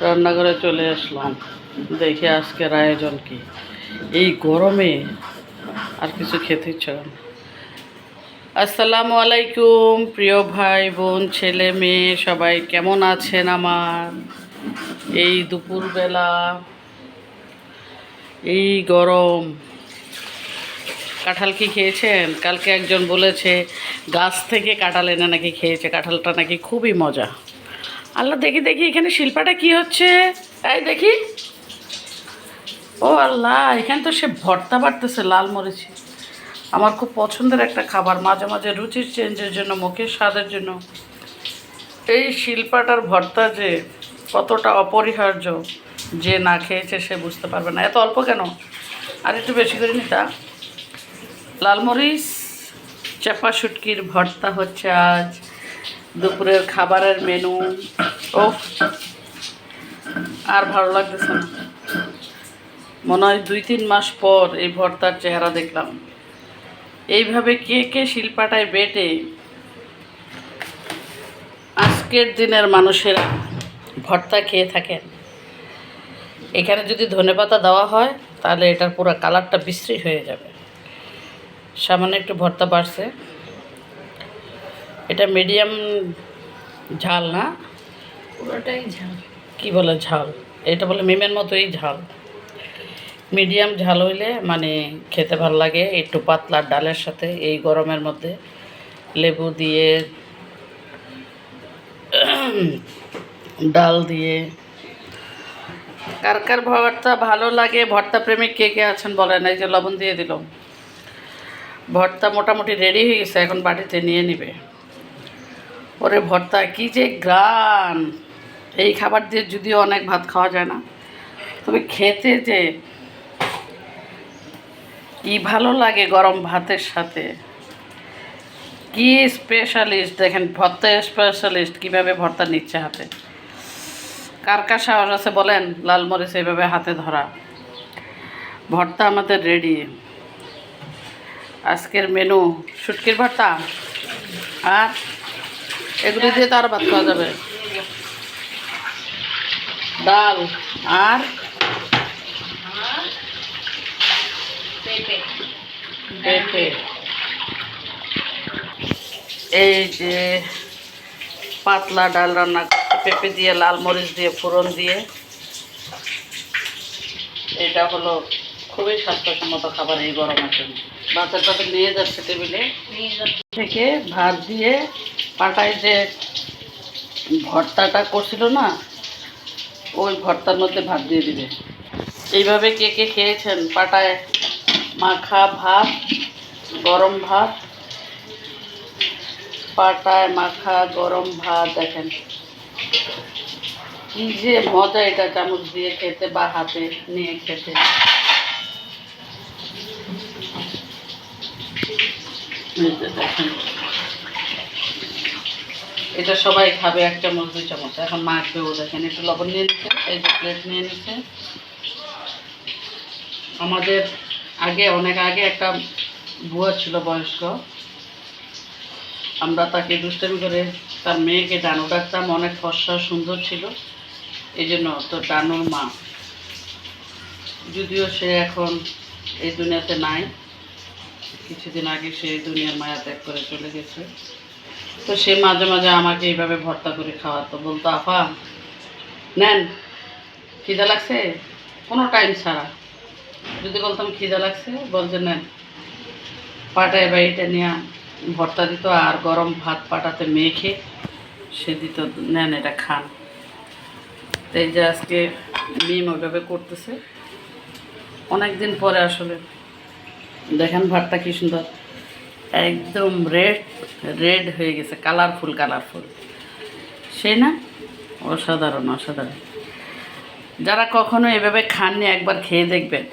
রান্নাঘরে চলে আসলাম। দেখি আজকের আয়োজন কি। এই গরমে আর কিছু খেতে ইচ্ছে। আসসালামু আলাইকুম, প্রিয় ভাই, বোন, ছেলে, মেয়ে, সবাই কেমন আছেন আমার? এই দুপুরবেলা এই গরম। কাঁঠাল কি খেয়েছেন? কালকে একজন বলেছে, গাছ থেকে কাঁঠাল এনে নাকি খেয়েছে। কাঁঠালটা নাকি খুবই মজা। আল্লাহ, দেখি দেখি, এখানে শিল্পাটা কি হচ্ছে? তাই দেখি। ও আল্লাহ, এখানে তো সে ভর্তা বাড়তেছে লাল মরিচে। আমার খুব পছন্দের একটা খাবার, মাঝে মাঝে রুচির চেঞ্জের জন্য, মুখের স্বাদের জন্য। এই শিল্পাটার ভর্তা যে কতটা অপরিহার্য, যে না খেয়েছে সে বুঝতে পারবে না। এত অল্প কেন? আর একটু বেশি করে নিতা লালমরিচ চাপা শুটকির ভর্তা হচ্ছে আজ। দুপুরের খাবারের মেনু ও আর ভালো লাগতেছে না। মনে হয় দুই তিন মাস পর এই ভর্তার চেহারা দেখলাম। এইভাবে কে কে শিল্পাটায় বেটে আজকের দিনের মানুষেরা ভর্তা খেয়ে থাকেন। এখানে যদি ধনেপাতা দেওয়া হয়, তাহলে এটার পুরো কালারটা বিশ্রী হয়ে যাবে। সামান্য একটু ভর্তা বাড়ছে। এটা মিডিয়াম ঝাল না। পুরোটাই ঝাল। কি বলে ঝাল? এটা বলে মিমের মতোই ঝাল। মিডিয়াম ঝাল হইলে মানে খেতে ভালো লাগে, একটু পাতলা ডালের সাথে এই গরমের মধ্যে। লেবু দিয়ে, ডাল দিয়ে। কার কার ভর্তা ভালো লাগে, ভর্তা প্রেমিক কে কে আছেন বলেন? এই যে লবণ দিয়ে দিলাম ভর্তা মোটামুটি রেডি হয়ে গেছে, এখন বাড়িতে নিয়ে নিবে। ওরে ভর্তা, কি যে গ্রান এই খাবার দিয়ে যদিও অনেক ভাত খাওয়া যায় না, তবে খেতে যে কি ভালো লাগে গরম ভাতের সাথে। কি স্পেশালিস্ট দেখেন, ভর্তা স্পেশালিস্ট কীভাবে ভর্তা নিচ্ছে হাতে? কার কার সাহস আছে বলেন? লাল মরিচ এইভাবে হাতে ধরা। ভর্তা আমাদের রেডি আজকের মেনু শুটকির ভর্তা? আর এগুলি দিয়ে তো আরও ভাত খাওয়া যাবে। ডাল আর পেঁপে। এই যে পাতলা ডাল রান্না করতে পেঁপে দিয়ে লাল মরিচ দিয়ে ফোড়ন দিয়ে। এটা হলো খুবই স্বাস্থ্যসম্মত খাবার এই গরমের জন্য। বাচ্চা টাচ্চা নিয়ে যাচ্ছে টেবিলে। নিয়ে যাচ্ছে। থেকে ভাত দিয়ে পাটায় যে ভর্তাটা করছিল না ওই ভর্তার মধ্যে ভাত দিয়ে দিবে। এইভাবে কে কে খেয়েছেন? পাটায় মাখা ভাত, গরম ভাত, পাটায় মাখা, গরম ভাত, দেখেন। কি যে মজা এটা চামচ দিয়ে খেতে বা হাতে নিয়ে খেতে। দেখেন। এটা সবাই খাবে এক চামচ দুই চামচ এখন মাখবেও দেখেন, একটু লবণ নিয়ে নিচ্ছে, এই যে প্লেট নিয়ে নিচ্ছে। আমাদের আগে, অনেক আগে একটা বুয়া ছিল বয়স্ক। আমরা তাকে দুষ্টামি করে তার মেয়েকে ডানু ডাকতাম, অনেক ফর্সা, সুন্দর ছিল। এই জন্য তো ডানুর মা। যদিও সে এখন এই দুনিয়াতে নাই। কিছুদিন আগে সে দুনিয়ার মায়া ত্যাগ করে চলে গেছে। তো সে মাঝে মাঝে আমাকে এইভাবে ভর্তা করে খাওয়াতো, বলতো, আফা, নেন, খিদা লাগছে? কোনো টাইম ছাড়া। যদি বলতাম খিদা লাগছে, বলছে, নেন। পাটায় বাড়িটা নিয়ে ভর্তা দিত আর গরম ভাত পাটাতে মেখে সে দিত, নেন, এটা খান। এই যে আজকে মিম ওইভাবে করতেছে। অনেক দিন পরে আসলে দেখেন ভাতটা কি সুন্দর, একদম রেড রেড হয়ে গেছে, কালারফুল কালারফুল। সে না? অসাধারণ অসাধারণ। যারা কখনো এভাবে খাননি, একবার খেয়ে দেখবেন।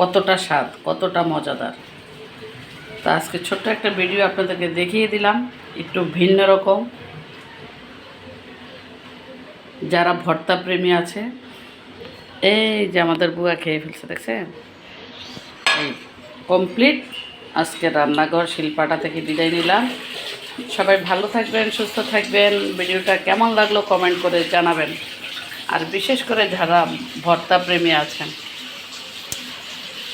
কতটা স্বাদ, কতটা মজাদার। তা আজকে ছোট্ট একটা ভিডিও আপনাদেরকে দেখিয়ে দিলাম, একটু ভিন্ন রকম। যারা ভর্তা প্রেমী আছে, এই যে আমাদের বুয়া খেয়ে ফেলছে, দেখছেন? এই কমপ্লিট আজকে রান্নাঘর, শিল্পাটা থেকে বিদায় নিলাম। সবাই ভালো থাকবেন, সুস্থ থাকবেন। ভিডিওটা কেমন লাগল কমেন্ট করে জানাবেন। আর বিশেষ করে যারা ভর্তা প্রেমী আছেন,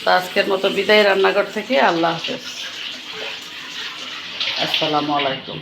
তো আজকের মতো বিদায় রান্নাঘর থেকে আল্লাহ হাফেজ। আসসালামু আলাইকুম।